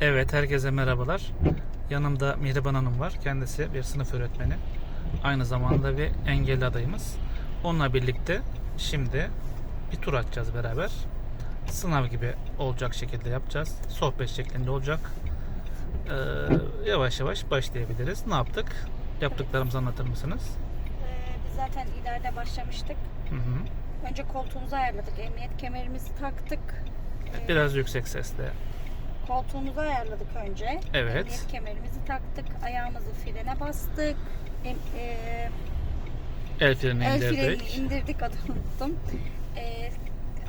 Evet, herkese merhabalar. Yanımda Mihriban Hanım var. Kendisi bir sınıf öğretmeni. Aynı zamanda bir engelli adayımız. Onunla birlikte şimdi bir tur atacağız beraber. Sınav gibi olacak şekilde yapacağız. Sohbet şeklinde olacak. Ee, yavaş yavaş başlayabiliriz. Ne yaptık? Yaptıklarımızı anlatır mısınız? Ee, biz zaten ileride başlamıştık. Hı hı. Önce koltuğumuzu ayarladık. Emniyet kemerimizi taktık. Ee, Biraz yüksek sesle. Koltuğumuzu ayarladık önce. Evet. Emniyet kemerimizi taktık. Ayağımızı frene bastık. Em, e, El freni el frenini indirdik. indirdik adını unuttum. Ee,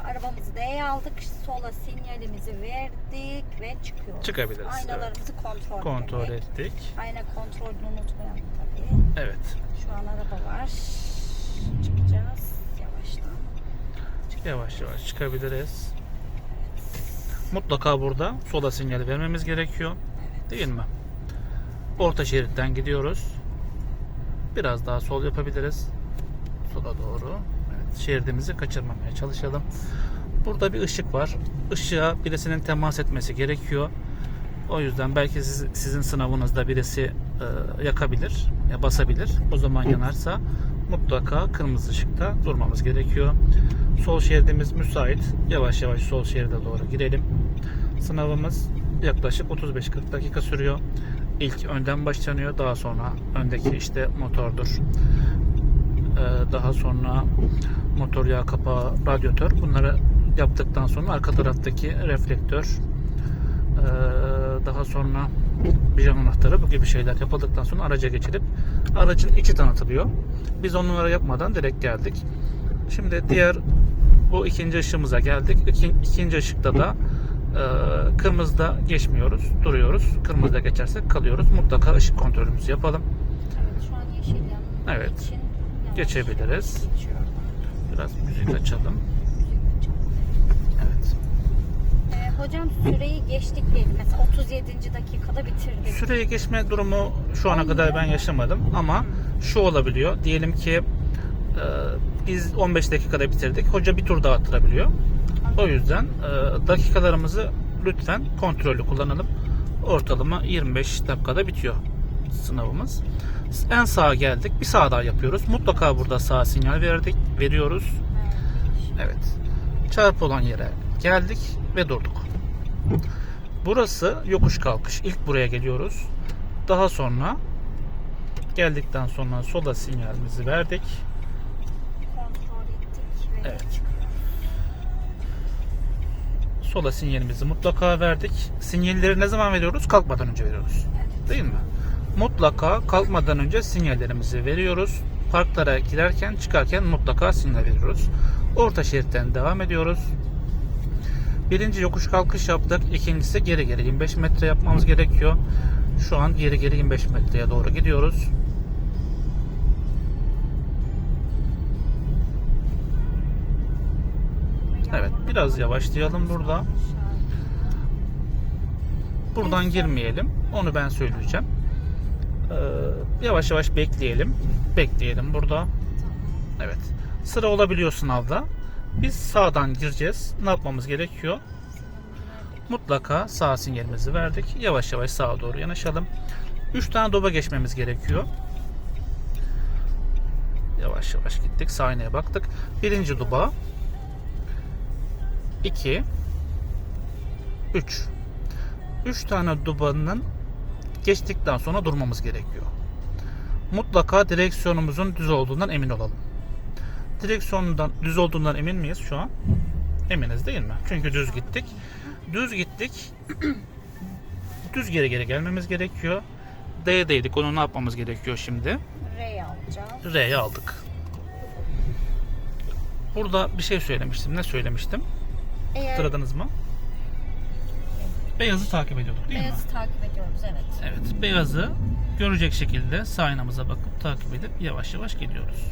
arabamızı D'ye aldık. Sola sinyalimizi verdik ve çıkıyoruz. Çıkabiliriz, Aynalarımızı kontrol, Kontrol ettik. ettik. Ayna kontrolünü unutmayalım tabii. Evet. Şu an araba var. Çıkacağız yavaştan. Yavaş yavaş çıkabiliriz. Mutlaka burada sola sinyali vermemiz gerekiyor. Değil mi? Orta şeritten gidiyoruz. Biraz daha sol yapabiliriz. Sola doğru. Evet, şeridimizi kaçırmamaya çalışalım. Burada bir ışık var. Işığa birisinin temas etmesi gerekiyor. O yüzden belki siz- sizin sınavınızda birisi e, yakabilir, ya basabilir. O zaman yanarsa mutlaka kırmızı ışıkta durmamız gerekiyor. Sol şeridimiz müsait. Yavaş yavaş sol şeride doğru girelim. Sınavımız yaklaşık 35-40 dakika sürüyor. İlk önden başlanıyor. Daha sonra öndeki işte motordur. Ee, daha sonra motor yağ kapağı, radyatör. Bunları yaptıktan sonra arka taraftaki reflektör, ee, daha sonra vijon anahtarı bu gibi şeyler yapıldıktan sonra araca geçilip aracın içi tanıtılıyor. Biz onları yapmadan direkt geldik. Şimdi diğer bu ikinci ışığımıza geldik. İki, ikinci ışıkta da e, kırmızıda geçmiyoruz, duruyoruz. Kırmızıda geçersek kalıyoruz. Mutlaka ışık kontrolümüzü yapalım. Evet şu an yeşil yandığı Evet. Geçebiliriz. Biraz müzik açalım. Evet. Ee, hocam süreyi geçtik diyelim. Mesela 37. dakikada bitirdik. Süreyi geçme durumu şu ana kadar ben yaşamadım ama şu olabiliyor. Diyelim ki e, biz 15 dakikada bitirdik. Hoca bir tur daha attırabiliyor. O yüzden e, dakikalarımızı lütfen kontrollü kullanalım. Ortalama 25 dakikada bitiyor sınavımız. En sağa geldik. Bir sağ daha yapıyoruz. Mutlaka burada sağ sinyal verdik, veriyoruz. Evet. Çarpı olan yere geldik ve durduk. Burası yokuş kalkış. İlk buraya geliyoruz. Daha sonra geldikten sonra sola sinyalimizi verdik. Evet. Sola sinyalimizi mutlaka verdik. Sinyalleri ne zaman veriyoruz? Kalkmadan önce veriyoruz. Değil mi? Mutlaka kalkmadan önce sinyallerimizi veriyoruz. Parklara girerken çıkarken mutlaka sinyal veriyoruz. Orta şeritten devam ediyoruz. Birinci yokuş kalkış yaptık. İkincisi geri geri 25 metre yapmamız gerekiyor. Şu an geri geri 25 metreye doğru gidiyoruz. Evet, biraz yavaşlayalım burada. Buradan girmeyelim. Onu ben söyleyeceğim. Ee, yavaş yavaş bekleyelim. Bekleyelim burada. Evet. Sıra olabiliyor sınavda. Biz sağdan gireceğiz. Ne yapmamız gerekiyor? Mutlaka sağ sinyalimizi verdik. Yavaş yavaş sağa doğru yanaşalım. 3 tane doba geçmemiz gerekiyor. Yavaş yavaş gittik. Aynaya baktık. Birinci duba. 2 3 3 tane dubanın geçtikten sonra durmamız gerekiyor. Mutlaka direksiyonumuzun düz olduğundan emin olalım. Direksiyonundan düz olduğundan emin miyiz şu an? Eminiz değil mi? Çünkü düz gittik. Düz gittik. düz geri geri gelmemiz gerekiyor. D'deydik. Onu ne yapmamız gerekiyor şimdi? R'yi alacağız. R'yi aldık. Burada bir şey söylemiştim. Ne söylemiştim? Eğer Hatırladınız mı? Beyazı takip ediyorduk değil mi? beyazı takip ediyoruz evet. Evet. Beyazı görecek şekilde sağ aynamıza bakıp takip edip yavaş yavaş gidiyoruz.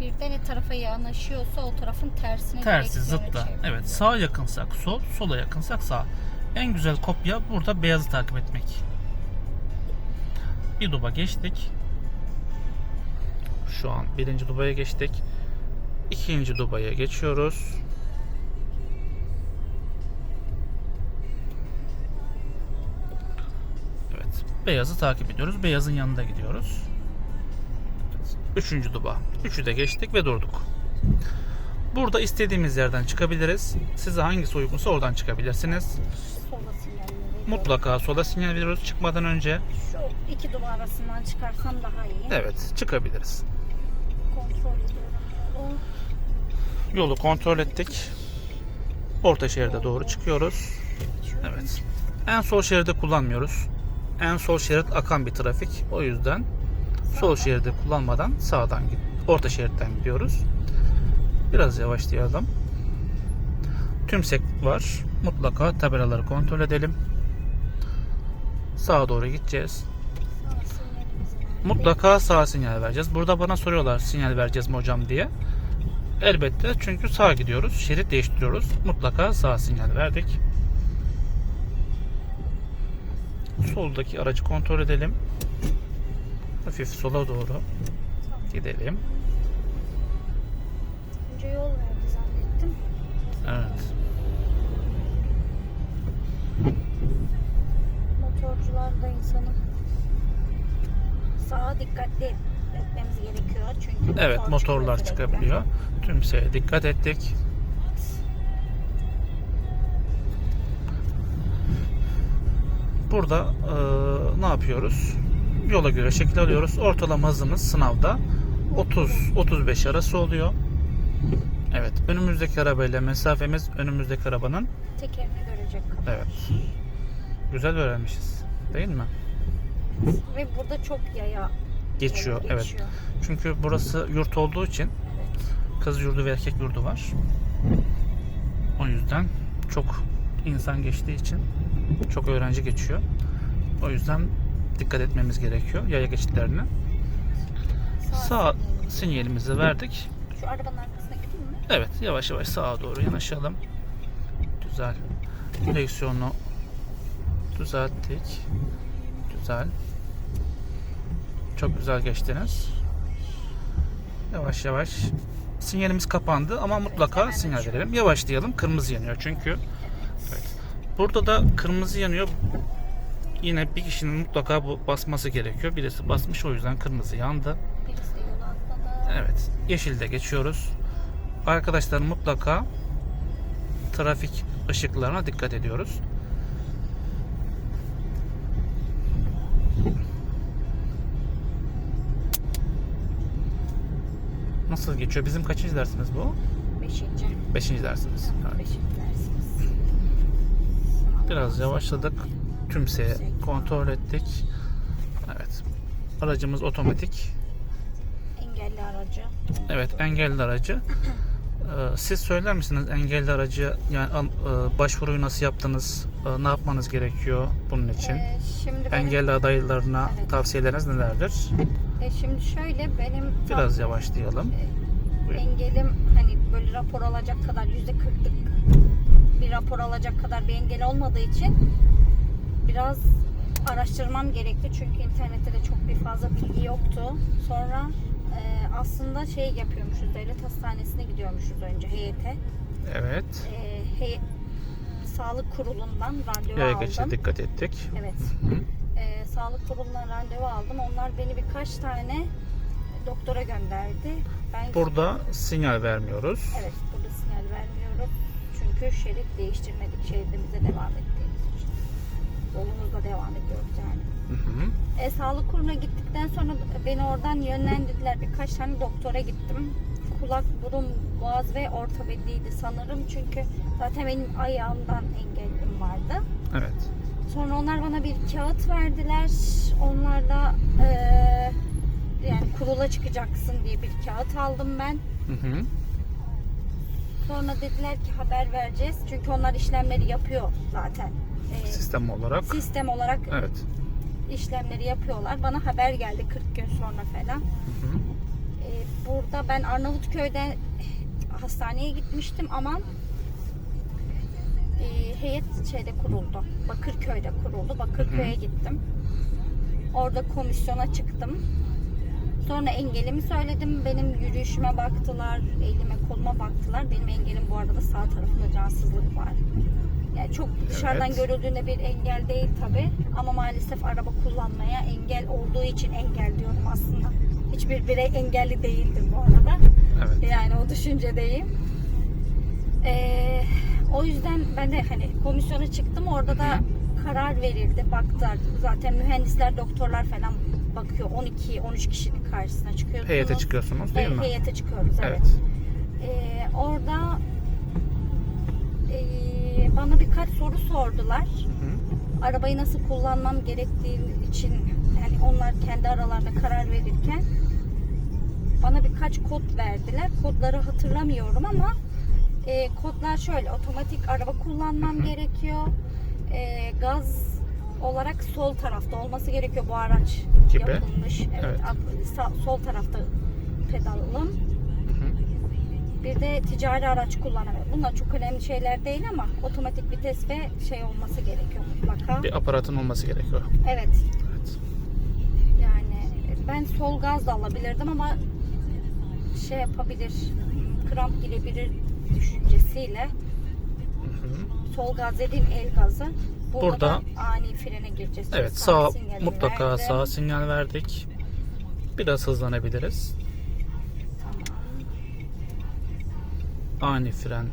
Birden ne tarafa yanaşıyorsa o tarafın tersine Tersi direksiyonu zıtla. çeviriyoruz. Evet. Sağa yakınsak sol, sola yakınsak sağ. En güzel kopya burada beyazı takip etmek. Bir duba geçtik. Şu an birinci dubaya geçtik. İkinci Dubai'ye geçiyoruz. Evet. Beyazı takip ediyoruz. Beyazın yanında gidiyoruz. Üçüncü Duba. Üçü de geçtik ve durduk. Burada istediğimiz yerden çıkabiliriz. Size hangisi uygunsa oradan çıkabilirsiniz. Mutlaka sola sinyal veriyoruz çıkmadan önce. Şu iki duba arasından çıkarsam daha iyi. Evet çıkabiliriz. Kontrol ediyorum yolu. Kontrol ettik. Orta şeride doğru çıkıyoruz. Evet. En sol şeridi kullanmıyoruz. En sol şerit akan bir trafik. O yüzden sol şeridi kullanmadan sağdan git. Orta şeritten gidiyoruz. Biraz yavaşlayalım. Tümsek var. Mutlaka tabelaları kontrol edelim. Sağa doğru gideceğiz. Mutlaka sağ sinyal vereceğiz. Burada bana soruyorlar sinyal vereceğiz mi hocam diye. Elbette çünkü sağa gidiyoruz. Şerit değiştiriyoruz. Mutlaka sağ sinyal verdik. Soldaki aracı kontrol edelim. Hafif sola doğru gidelim. Önce yol verdi zannettim. Evet. Motorcular da insanın sağa dikkatli etmemiz gerekiyor. Çünkü Evet motor motorlar çıkabiliyor. Tümseye dikkat ettik. Burada eee, ne yapıyoruz? Yola göre şekil alıyoruz. Ortalama hızımız sınavda 30-35 arası oluyor. Evet. Önümüzdeki arabayla mesafemiz önümüzdeki arabanın Tekerini görecek kadar. evet. Güzel öğrenmişiz. Değil mi? Ve burada çok yaya Geçiyor. yaya Evet. geçiyor. Çünkü burası yurt olduğu için Evet. kız yurdu ve erkek yurdu var. O yüzden çok insan geçtiği için çok öğrenci geçiyor. O yüzden dikkat etmemiz gerekiyor yaya geçitlerine. Sağ sinyalimizi- sinyalimizi verdik. Şu arabanın arkasına gideyim mi? Evet yavaş yavaş sağa doğru yanaşalım. Güzel. Direksiyonu düzelttik. Güzel. Çok güzel geçtiniz. Yavaş yavaş. Sinyalimiz kapandı ama mutlaka sinyal verelim. Yavaşlayalım. Kırmızı yanıyor çünkü. Evet. Burada da kırmızı yanıyor. Yine bir kişinin mutlaka bu basması gerekiyor. Birisi basmış o yüzden kırmızı yandı. Evet. Yeşilde geçiyoruz. Arkadaşlar mutlaka trafik ışıklarına dikkat ediyoruz. Nasıl geçiyor? Bizim kaçıncı dersimiz bu? Beşinci. Beşinci dersimiz. Evet. Beşinci dersimiz. Biraz yavaşladık. Tümseyi kontrol ettik. Evet. Aracımız otomatik. Engelli aracı. Evet engelli aracı. Ee, Siz söyler misiniz engelli aracı yani e, başvuruyu nasıl yaptınız? E, Ne yapmanız gerekiyor bunun için? Ee, şimdi benim, Engelli adaylarına Evet. tavsiyeleriniz nelerdir? E, şimdi şöyle benim tam, Biraz yavaşlayalım. e, engelim hani böyle rapor alacak kadar yüzde kırklık bir rapor alacak kadar bir engel olmadığı için biraz araştırmam gerekti çünkü internette de çok bir fazla bilgi yoktu. Sonra e, aslında şey yapıyormuşuz devlet hastanesine gidiyormuşuz önce heyete. Evet. E, hey- sağlık kurulundan randevu Yaya aldım. dikkat ettik. Evet. Hı. Sağlık kurulundan randevu aldım. Onlar beni birkaç tane doktora gönderdi. Ben Burada sinyal vermiyoruz. evet burada sinyal vermiyorum. Çünkü şerit değiştirmedik. Şeridimize devam ettiğimiz için. Yolumuzda devam ediyoruz yani. Hı hı. E, sağlık kuruluna gittikten sonra beni oradan yönlendirdiler. Birkaç tane doktora gittim. Kulak, burun, boğaz ve ortopediydi sanırım. Çünkü zaten benim ayağımdan engellim vardı. Evet. Sonra onlar bana bir kağıt verdiler. Onlarla eee yani kurula çıkacaksın diye bir kağıt aldım ben. Hı hı. Sonra dediler ki haber vereceğiz. Çünkü onlar işlemleri yapıyor zaten. Eee, Sistem olarak. sistem olarak Evet. işlemleri yapıyorlar. Bana haber geldi 40 gün sonra falan. Hı hı. Eee, burada ben Arnavutköy'de hastaneye gitmiştim ama eee, heyet şeyde kuruldu. Bakırköy'de kuruldu. Bakırköy'e gittim. Orada komisyona çıktım. Sonra engelimi söyledim. Benim yürüyüşüme baktılar, elime koluma baktılar. Benim engelim bu arada sağ tarafımda cansızlık var. Yani çok dışarıdan Evet. görüldüğünde bir engel değil tabi. Ama maalesef araba kullanmaya engel olduğu için engel diyorum aslında. Hiçbir birey engelli değildir bu arada. Evet. Yani o düşüncedeyim. Ee, o yüzden ben de hani komisyona çıktım. Orada da karar verildi. Baktılar. Zaten mühendisler, doktorlar falan bakıyor. 12-13 kişinin karşısına çıkıyorsunuz. Heyete çıkıyorsunuz değil Hey- mi? Heyete çıkıyoruz evet. Evet. Ee, orada ee, bana birkaç soru sordular. Arabayı nasıl kullanmam gerektiği için yani onlar kendi aralarında karar verirken bana birkaç kod verdiler. Kodları hatırlamıyorum ama e, kodlar şöyle otomatik araba kullanmam gerekiyor. E, gaz olarak sol tarafta olması gerekiyor bu araç Gibi. yapılmış. Evet, Evet. sağ- sol tarafta pedalım. Bir de ticari araç kullanamıyor. Bunlar çok önemli şeyler değil ama otomatik vites ve şey olması gerekiyor mutlaka. Bir aparatın olması gerekiyor. Evet. Evet. Yani ben sol gaz da alabilirdim ama şey yapabilir, kramp girebilir düşüncesiyle Hı hı. sol gaz dediğim el gazı. Burada, Burada- da ani frene gireceğiz. Evet Sağ mutlaka verdim. sağ sinyal verdik. Biraz hızlanabiliriz. Tamam. Ani fren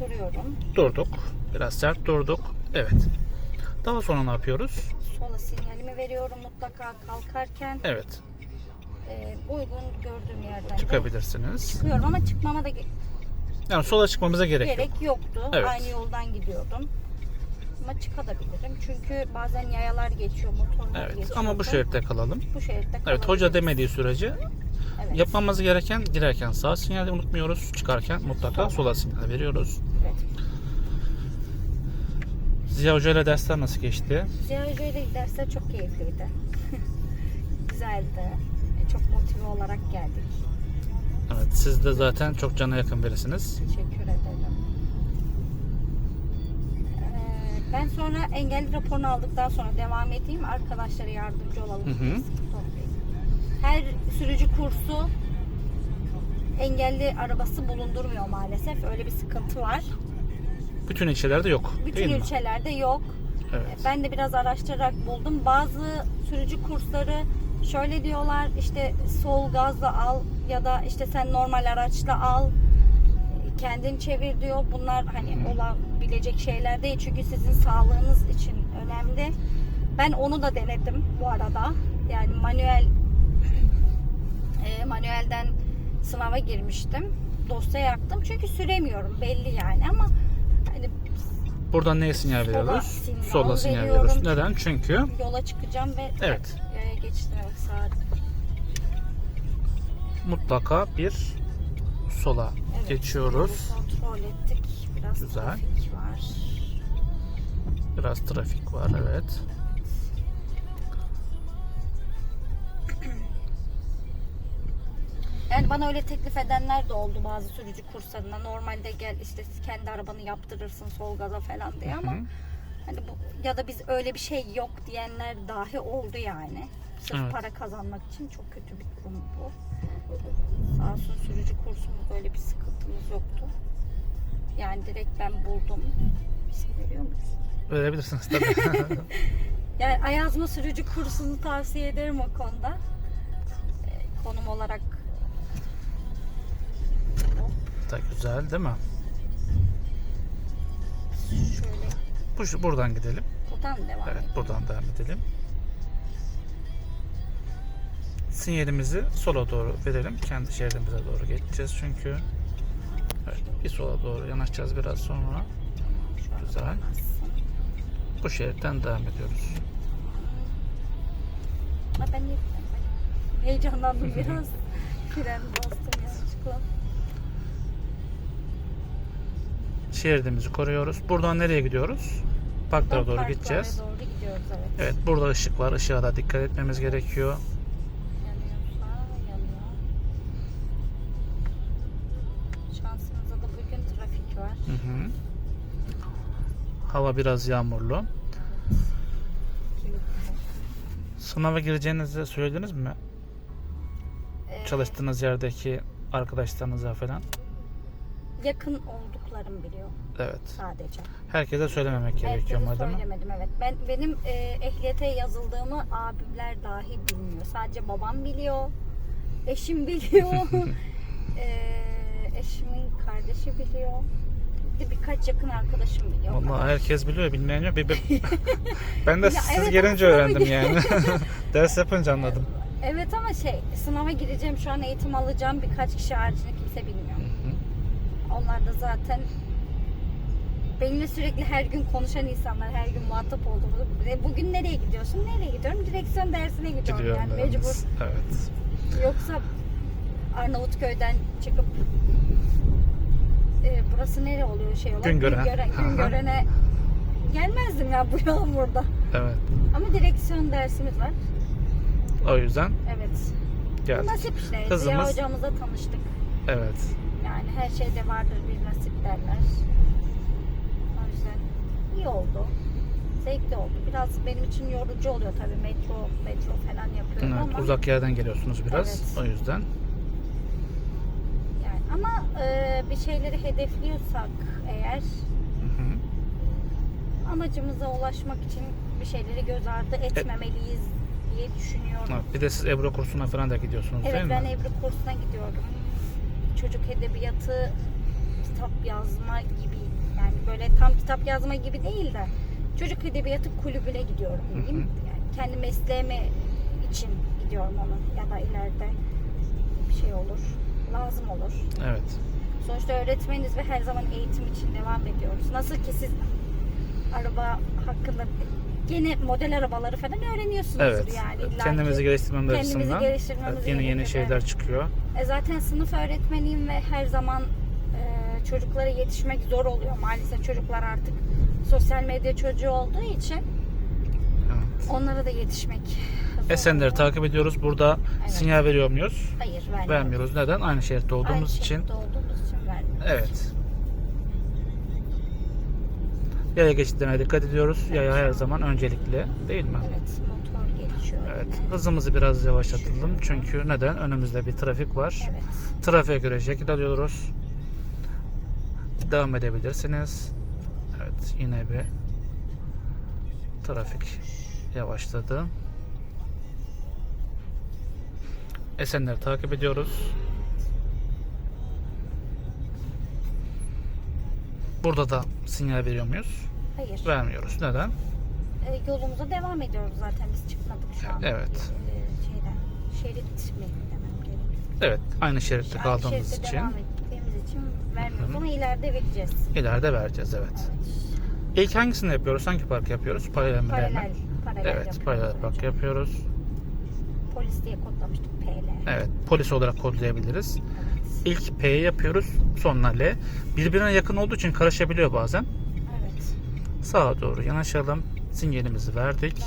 Duruyorum. durduk. Biraz sert durduk. Evet. Daha sonra ne yapıyoruz? Sola sinyalimi veriyorum mutlaka kalkarken. Evet. e, uygun gördüğüm yerden de Çıkabilirsiniz. çıkıyorum ama çıkmama da Yani sola çıkmamıza gerek yok. gerek yoktu. Evet. Aynı yoldan gidiyordum. Ama çıkabilirim. Çünkü bazen yayalar geçiyor, motorlar Evet geçiyor. ama bu şeritte kalalım. Bu şeritte Evet hoca demediği sürece Evet. yapmamız gereken girerken sağ sinyali unutmuyoruz. Çıkarken mutlaka sola sinyal veriyoruz. Evet. Ziya Hoca ile dersler nasıl geçti? Ziya Hoca ile dersler çok keyifliydi. Güzeldi. Çok motive olarak geldik. Evet siz de zaten çok cana yakın birisiniz. Teşekkür ederim. Ee, Ben sonra engelli raporunu aldıktan sonra devam edeyim. Arkadaşlara yardımcı olalım. Hı hı. Her sürücü kursu engelli arabası bulundurmuyor maalesef. Öyle bir sıkıntı var. Bütün ilçelerde yok Bütün değil mi? ilçelerde yok. Evet. Ben de biraz araştırarak buldum. Bazı sürücü kursları şöyle diyorlar işte sol gazla al ya da işte sen normal araçla al kendin çevir diyor. Bunlar hani olabilecek şeyler değil çünkü sizin sağlığınız için önemli. Ben onu da denedim bu arada. Yani manuel e, manuelden sınava girmiştim. Dosya yaktım çünkü süremiyorum belli yani ama hani Buradan neye sinyal Sola veriyoruz? sinyal Sola sinyal veriyoruz. Neden? Çünkü yola çıkacağım ve Evet. e, saat. Mutlaka bir sola Evet, geçiyoruz. Kontrol ettik. Biraz Güzel. trafik var. Biraz trafik var evet. Yani bana öyle teklif edenler de oldu bazı sürücü kurslarında. Normalde gel işte kendi arabanı yaptırırsın sol gaza falan diye ama hani bu ya da biz öyle bir şey yok diyenler dahi oldu yani. Sırf Evet. para kazanmak için çok kötü bir durum bu. Sağ olsun sürücü kursumuzda öyle bir sıkıntımız yoktu. Yani direkt ben buldum. İsim veriyor muyuz? Verebilirsiniz tabii. Yani Ayazma sürücü kursunu tavsiye ederim o konuda. Ee, Konum olarak da güzel değil mi? şöyle Bu buradan gidelim. buradan devam Evet edelim. buradan devam edelim. Sinyalimizi sola doğru verelim. Kendi şeridimize doğru geçeceğiz çünkü. Evet, bir sola doğru yanaşacağız biraz sonra. Güzel. Bu şeritten devam ediyoruz. Ben heyecanlandım biraz. Fren bastım yanlışlıkla. Şeridimizi koruyoruz. Buradan nereye gidiyoruz? Parklara doğru Parklara gideceğiz. doğru gidiyoruz evet. Evet burada ışık var. Işığa da dikkat etmemiz gerekiyor. Hı hı. Hava biraz yağmurlu. Sınava gireceğinizi söylediniz mi? Ee, Çalıştığınız yerdeki arkadaşlarınıza falan. yakın olduklarım biliyor Evet. sadece. Herkese söylememek gerekiyor Herkese mi? söylemedim evet. Ben benim e, ehliyete yazıldığımı abiler dahi bilmiyor. Sadece babam biliyor. Eşim biliyor. e, eşimin kardeşi biliyor. De birkaç yakın arkadaşım biliyor. Vallahi herkes biliyor, bilmeyen yok. Bir- bir- ben de Ya siz evet, gelince öğrendim yani. Ders yapınca anladım. Evet ama şey sınava gireceğim şu an eğitim alacağım birkaç kişi haricinde kimse bilmiyor. Onlar da zaten benimle sürekli her gün konuşan insanlar, her gün muhatap olduğumuz. E, Bugün nereye gidiyorsun? Nereye gidiyorum? Direksiyon dersine gidiyorum Gidiyorum yani dediniz. mecbur. Evet. Yoksa Arnavutköy'den çıkıp e, burası nere oluyor şey olarak? Güngören. Güngören. Güngören'e gelmezdim ya bu yağmurda. Evet. Ama direksiyon dersimiz var. O yüzden Evet. Geldik. nasip işte. Ziya Kızımız- hocamızla tanıştık. Evet. Yani her şeyde vardır bir nasip derler. O yüzden iyi oldu. Zevkli oldu. Biraz benim için yorucu oluyor tabii metro, metro falan yapıyorum Evet, ama uzak yerden geliyorsunuz biraz. Evet. O yüzden. Ama e, bir şeyleri hedefliyorsak eğer amacımıza ulaşmak için bir şeyleri göz ardı etmemeliyiz diye düşünüyorum. Evet, Bir de siz Ebru kursuna falan da gidiyorsunuz Evet değil ben mi? Ebru kursuna gidiyorum. Çocuk edebiyatı kitap yazma gibi yani böyle tam kitap yazma gibi değil de çocuk edebiyatı kulübüne gidiyorum diyeyim. hı. Yani kendi mesleğimi için gidiyorum onun ya da ileride bir şey olur. Lazım olur. Evet. Sonuçta öğretmeniz ve her zaman eğitim için devam ediyoruz. Nasıl ki siz araba hakkında gene model arabaları falan öğreniyorsunuz Evet. yani. Kendimizi geliştirmemiz Kendimizi açısından. geliştirmemiz evet, yeni yeni gerekiyor, şeyler evet. çıkıyor. E zaten sınıf öğretmeniyim ve her zaman e, çocuklara yetişmek zor oluyor. Maalesef çocuklar artık sosyal medya çocuğu olduğu için Evet. onlara da yetişmek Esenleri takip ediyoruz. Burada Evet. sinyal veriyor muyuz? Hayır vermiyoruz. Vermiyoruz. Neden? Aynı şehirde olduğumuz Aynı için. şekilde olduğumuz için. Evet. Yaya geçitlerine dikkat ediyoruz. Yaya her zaman öncelikli değil mi? Evet motor geçiyor. Evet. yine. Hızımızı biraz yavaşlatalım. Çünkü neden? Önümüzde bir trafik var. Evet. Trafiğe göre şekil alıyoruz. Devam edebilirsiniz. Evet. Yine bir trafik yavaşladı. Esenleri takip ediyoruz. Burada da sinyal veriyor muyuz? Hayır. Vermiyoruz. Neden? E, yolumuza devam ediyoruz zaten biz çıkmadık şu an. Evet. E, şeyden. Şerit mi demem gerekiyor. Evet. Aynı şeritte Aynı kaldığımız şeritte için devam ettiğimiz için vermiyoruz Hı ama ileride vereceğiz. ileride vereceğiz. Evet. İlk hangisini yapıyoruz? Hangi park yapıyoruz? Paralel mi? Paralel, paralel Evet. yapıyoruz Paralel önce. park yapıyoruz. Polis diye kodlamıştık. Evet. Polis olarak kodlayabiliriz. İlk P yapıyoruz. Sonra L. Birbirine yakın olduğu için karışabiliyor bazen. Evet. Sağa doğru yanaşalım. Sinyalimizi verdik. Verdik.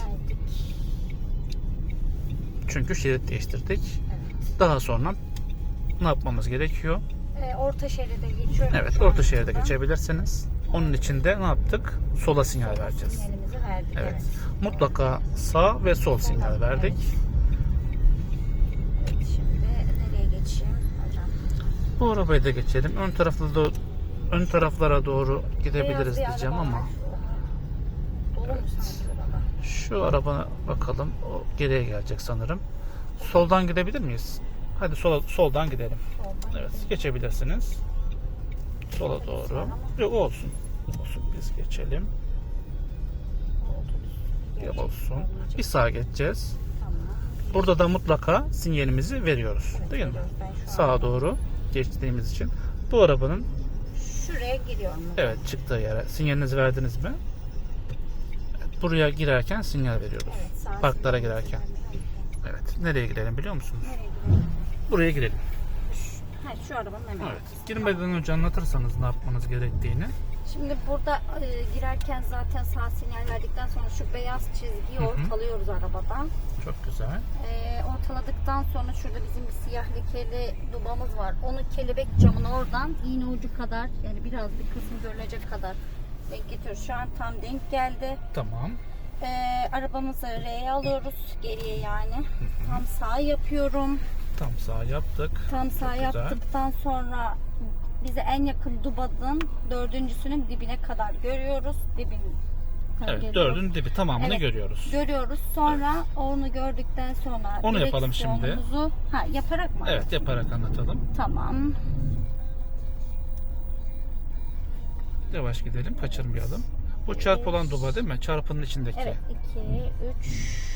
Çünkü şerit değiştirdik. Evet. Daha sonra ne yapmamız gerekiyor? E, orta şeride geçiyorum. Evet, orta şeride geçebilirsiniz. Onun için de ne yaptık? Sola sinyal vereceğiz. Sinyalimizi verdik. Evet. Evet. Mutlaka sağ ve sol sinyal verdik. Evet, şimdi nereye geçeyim hocam? Bu arabayı da geçelim. Ön taraflı da ön taraflara doğru gidebiliriz Beyaz diyeceğim ama var. Araba? şu araba bakalım. O geriye gelecek sanırım. Soldan gidebilir miyiz? Hadi sola, soldan gidelim. Soldan Evet, gidelim. geçebilersiniz. Sola doğru. Yok olsun. Olsun biz geçelim. Gelecek, olsun. Bir sağa geçeceğiz. Burada da mutlaka sinyalimizi veriyoruz. Evet, Değil mi? Sağa doğru geçtiğimiz için. Bu arabanın Şuraya giriyorum. evet çıktığı yere sinyalinizi verdiniz mi? Evet, buraya girerken sinyal veriyoruz. Evet, sağ Parklara girerken. Evet. Nereye girelim biliyor musunuz? Nereye girelim? Buraya girelim. Ha, şu arabanın hemen. Evet. Girmeden önce anlatırsanız ne yapmanız gerektiğini. Şimdi burada e, girerken zaten sağ sinyal verdikten sonra şu beyaz çizgiyi Hı hı. ortalıyoruz arabadan. Çok güzel. E, ortaladıkten sonra şurada bizim bir siyah lekeli dubamız var. Onu kelebek camın oradan iğne ucu kadar yani biraz bir kısmı görülecek kadar denk getiriyoruz. Şu an tam denk geldi. Tamam. E, arabamızı R'ye alıyoruz geriye yani. Tam sağ yapıyorum. Tam sağ yaptık. Tam sağ güzel. yaptıktan sonra bize en yakın Dubad'ın dördüncüsünün dibine kadar görüyoruz. Dibin Evet dördün dibi tamamını Evet. görüyoruz. görüyoruz. Sonra onu gördükten sonra Onu yapalım şimdi. ha yaparak mı? Evet yaparak anlatalım. Tamam. Yavaş gidelim kaçırmayalım. Bu çarpı olan duba değil mi? Çarpının içindeki. Evet 2 3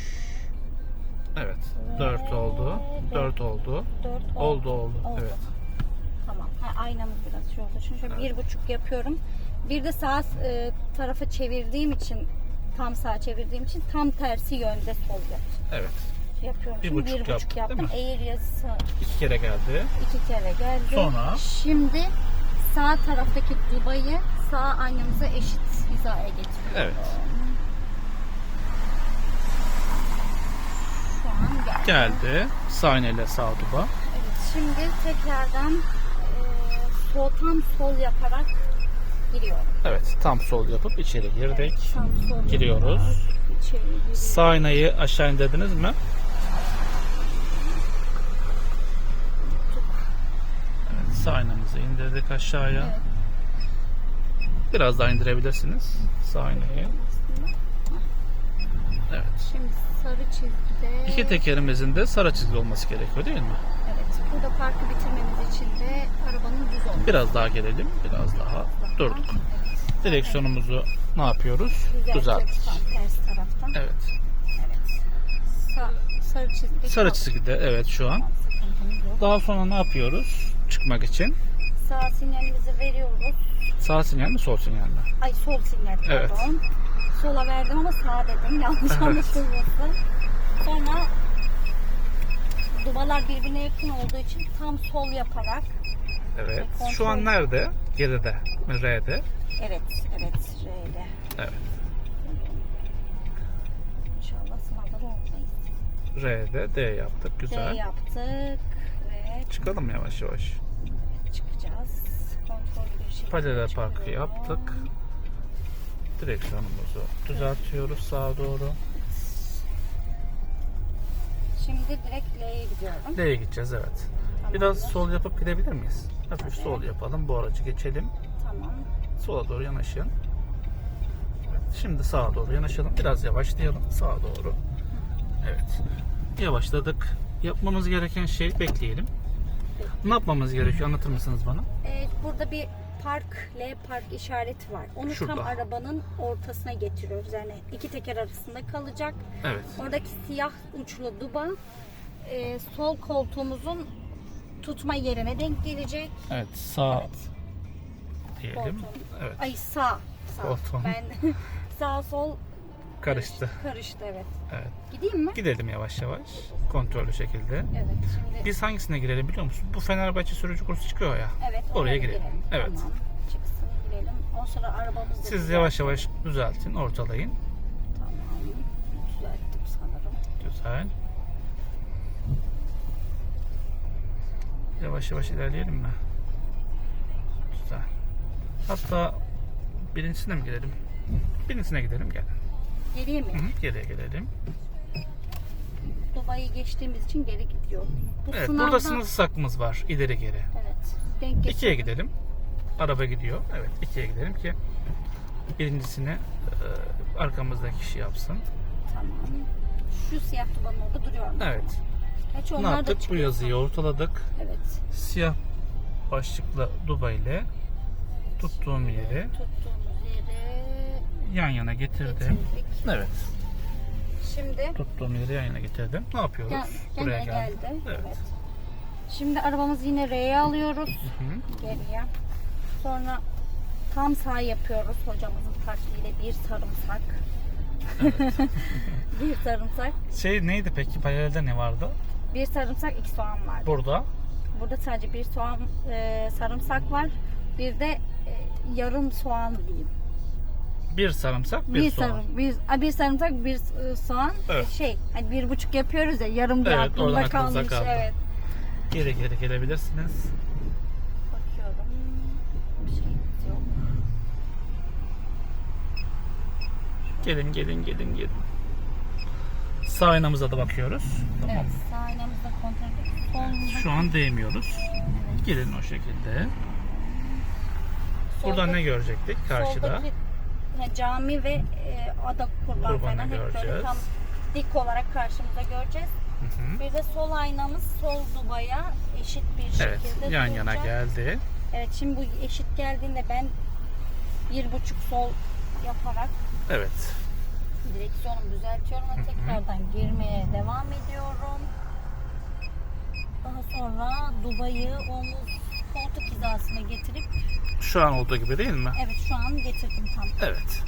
Evet. 4 oldu. 4 oldu. 4 Oldu oldu. Evet. Tamam. Ha, aynamız biraz şey oldu. Şimdi şöyle bir buçuk yapıyorum. Bir de sağ e, tarafa çevirdiğim için tam sağa çevirdiğim için tam tersi yönde sol yap. Evet. Yapıyorum. Bir Şimdi buçuk bir buçuk yaptık, yaptım. mi? Eğer yazısı İki kere geldi. iki kere geldi. Sonra? Şimdi sağ taraftaki dubayı sağ aynamıza eşit hizaya getiriyorum. Evet. Şu an geldi. Geldi. Sahneyle sağ duba. Evet, şimdi tekrardan sol, tam sol yaparak giriyorum. Evet. Tam sol yapıp içeri girdik. Tam sol Giriyoruz. yaparak. Sağ aynayı aşağı indirdiniz mi? Evet, sağ aynamızı indirdik aşağıya. Evet. Biraz daha indirebilirsiniz sağ aynayı. Evet. Şimdi sarı çizgide. İki tekerimizin de sarı çizgi olması gerekiyor değil mi? Evet. Burada parkı bitirmemiz için de arabanın düz olması. Biraz daha gelelim. Biraz daha durduk. Evet. Direksiyonumuzu ne yapıyoruz? Düzelttik. ters taraftan. Evet. Evet. Sa- sarı çizgi. Sarı çizgide evet şu an. Daha sonra ne yapıyoruz? Çıkmak için. Sağ sinyalimizi veriyoruz. Sağ sinyal mi sol sinyal mi? Ay sol sinyal Evet. pardon. Sola verdim ama sağ dedim. Yanlış Evet. anlaşılmasın. Sonra dubalar birbirine yakın olduğu için tam sol yaparak Evet. Kontrol. Şu an nerede? Geride. R'de. evet evet R'de. Evet. İnşallah sınavda da olmayız. R'de D yaptık. D Güzel. yaptık ve Çıkalım yavaş yavaş. çıkacağız. Kontrollü bir şekilde Paralel parkı yaptık. Direksiyonumuzu düzeltiyoruz sağa doğru. Şimdi direkt L'ye gidiyorum. L'ye gideceğiz evet. Tamamdır. Biraz sol yapıp gidebilir miyiz? Hafif sol yapalım. Bu aracı geçelim. Tamam. Sola doğru yanaşın. Evet, şimdi sağa doğru yanaşalım. Biraz yavaşlayalım. Sağa doğru. Evet. Yavaşladık. Yapmamız gereken şey bekleyelim. Ne yapmamız gerekiyor? Anlatır mısınız bana? Ee, burada bir park, L park işareti var. Onu Şurada. tam arabanın ortasına getiriyoruz. Yani iki teker arasında kalacak. Evet. Oradaki siyah uçlu duba e, sol koltuğumuzun tutma yerine denk gelecek. Evet. Sağ Evet. diyelim. Koltuğun. Evet. Ay sağ. sağ. Koltuğun. Ben sağ sol Karıştı. karıştı evet. Evet. Gideyim mi? Gidelim yavaş yavaş. Kontrollü şekilde. Evet. Şimdi Biz hangisine girelim biliyor musun? Bu Fenerbahçe sürücü kursu çıkıyor ya. evet oraya girelim. Evet. Tamam. Çıksın girelim. Ondan sonra arabamızı da Siz yavaş yavaş düzeltin, ortalayın. Tamam. Düzelttim sanırım. Güzel. Yavaş yavaş ilerleyelim mi? Güzel. Hatta birincisine mi girelim? Birincisine gidelim gel. Geriye mi? Hı hı, Geriye gelelim. Dubai'yi geçtiğimiz için geri gidiyor. Bu Evet, sınavda... burada sınırsız hakkımız var. ileri geri. Evet. Denk İkiye gidelim. Araba gidiyor. Evet, ikiye gidelim ki birincisini e, arkamızdaki kişi yapsın. Tamam. Şu siyah dubanın orada duruyorum. Evet. Gerçi Ne onlar yaptık? Bu yazıyı ortaladık. Evet. Siyah başlıklı duba ile tuttuğum yeri Tuttuğumuz yere yan yana getirdim. getirdik. Evet. Şimdi Tuttuğum yeri yan yana getirdim. Ne yapıyoruz? gel, Buraya geldik. geldi. Evet. Evet. Şimdi arabamızı yine R'ye alıyoruz. Hı. Geriye. Sonra tam sağ yapıyoruz hocamızın taktiğiyle bir sarımsak. bir sarımsak. Şey neydi peki? Paralelde ne vardı? Bir sarımsak iki soğan var. Burada. Burada sadece bir soğan e, sarımsak var. Bir de e, yarım soğan diyeyim. Bir sarımsak, bir, Bir, soğan. sarım, bir, a, bir sarımsak, bir e, soğan. Evet. Şey, hani bir buçuk yapıyoruz ya yarım diye Evet, aklımda kalmış. kaldı. Evet. Geri geri gelebilirsiniz. Bakıyorum. Bir şeyimiz yok. Gelin gelin gelin gelin. Sağ aynamıza da bakıyoruz. Tamam. Evet, sağ aynamızda kontrol ediyoruz. Şu an değmiyoruz. evet. Gelin o şekilde. Buradan Solda- ne görecektik karşıda? Soldaki ha, cami ve e, ada kurban falan hep böyle göreceğiz. tam dik olarak karşımıza göreceğiz. Hı hı. Bir de sol aynamız sol dubaya eşit bir Evet, şekilde yan yana duracak. geldi. Evet şimdi bu eşit geldiğinde ben bir buçuk sol yaparak Evet. direksiyonu düzeltiyorum ve tekrardan girmeye devam ediyorum. Daha sonra dubayı omuz koltuk hizasına getirip Şu an olduğu gibi değil mi? evet şu an getirdim tam Evet.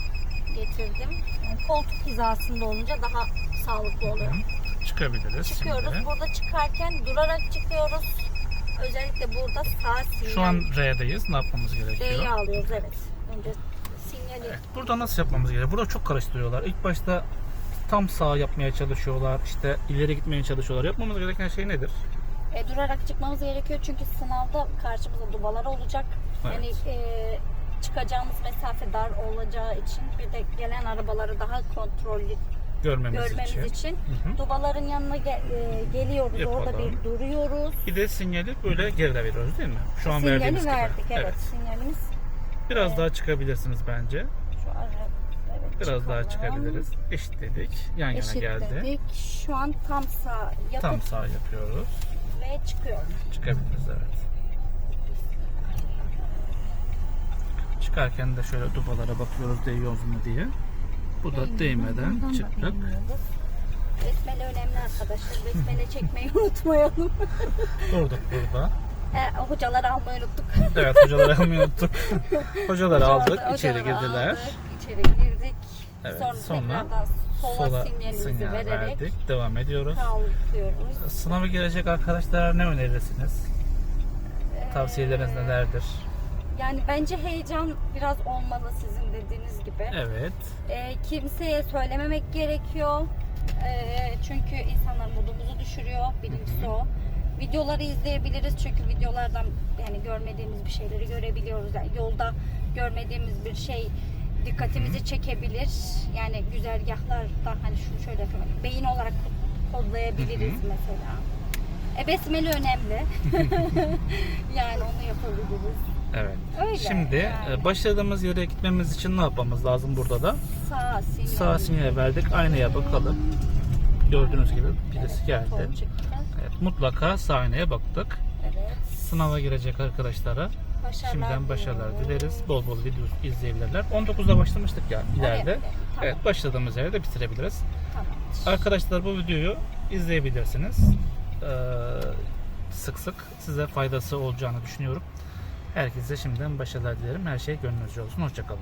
getirdim. Yani koltuk hizasında olunca daha sağlıklı oluyor. Çıkabiliriz Çıkıyoruz. şimdi. Burada çıkarken durarak çıkıyoruz. Özellikle burada sağ sinyal Şu an R'deyiz. Ne yapmamız gerekiyor? D'yi alıyoruz evet. Önce sinyali Evet, burada nasıl yapmamız gerekiyor? Burada çok karıştırıyorlar. İlk başta tam sağ yapmaya çalışıyorlar. İşte ileri gitmeye çalışıyorlar. Yapmamız gereken şey nedir? E, durarak çıkmamız gerekiyor çünkü sınavda karşımızda dubalar olacak. Evet. Yani e, çıkacağımız mesafe dar olacağı için bir de gelen arabaları daha kontrollü Görmemiz görmemiz için. için, Hı hı. dubaların yanına ge- e, geliyoruz. Orada Yapalım. bir duruyoruz. Bir de sinyali böyle geride veriyoruz değil mi? Şu an Sinyali verdiğimiz verdik gibi. evet. Sinyalimiz Biraz Evet. daha çıkabilirsiniz bence. şu ara evet, Biraz daha çıkalım. çıkabiliriz. Eşitledik. Yan yana geldi. Eşitledik. Şu an tam sağ yapıp Tam sağ yapıyoruz. Ve çıkıyorum. Çıkabiliriz evet. Çıkarken de şöyle dubalara bakıyoruz değiyoruz mu diye. Bu da değmeden çıktık. Besmele önemli arkadaşlar. Besmele çekmeyi unutmayalım. Durduk burada. e, hocaları almayı unuttuk. Evet hocaları almayı unuttuk. Hocaları aldık, Hocaları içeri girdiler. aldık, içeri girdik. Evet, sonra, sonra tekrardan sola, Sola sinyalimizi sinyal vererek verdik. Devam ediyoruz. kalkıyoruz. Sınava girecek arkadaşlara ne önerirsiniz? Tavsiyeleriniz Ee, nelerdir? Yani bence heyecan biraz olmalı sizin dediğiniz gibi. Evet. Ee, kimseye söylememek gerekiyor. Ee, çünkü insanlar modumuzu düşürüyor. Birincisi o. Videoları izleyebiliriz çünkü videolardan yani görmediğimiz bir şeyleri görebiliyoruz. Yani yolda görmediğimiz bir şey dikkatimizi çekebilir. Yani güzergahlarda hani şunu şöyle yapalım. Beyin olarak kodlayabiliriz mesela. E besmele önemli. yani onu yapabiliriz. Evet. Öyle Şimdi yani. e, başladığımız yere gitmemiz için ne yapmamız lazım burada da? Sağ sinyal. Sağ sinyal verdik. Aynaya bakalım. Gördüğünüz gibi birisi geldi. Sol çıktı. Evet, mutlaka aynaya baktık. Evet. Sınava girecek arkadaşlara Başarılar şimdiden başarılar dileriz. Bol bol video izleyebilirler. 19'da başlamıştık ya ileride. Evet, tamam. Evet başladığımız yerde bitirebiliriz. Tamam. Arkadaşlar bu videoyu izleyebilirsiniz. Ee, sık sık size faydası olacağını düşünüyorum. Herkese şimdiden başarılar dilerim. Her şey gönlünüzce olsun. Hoşçakalın.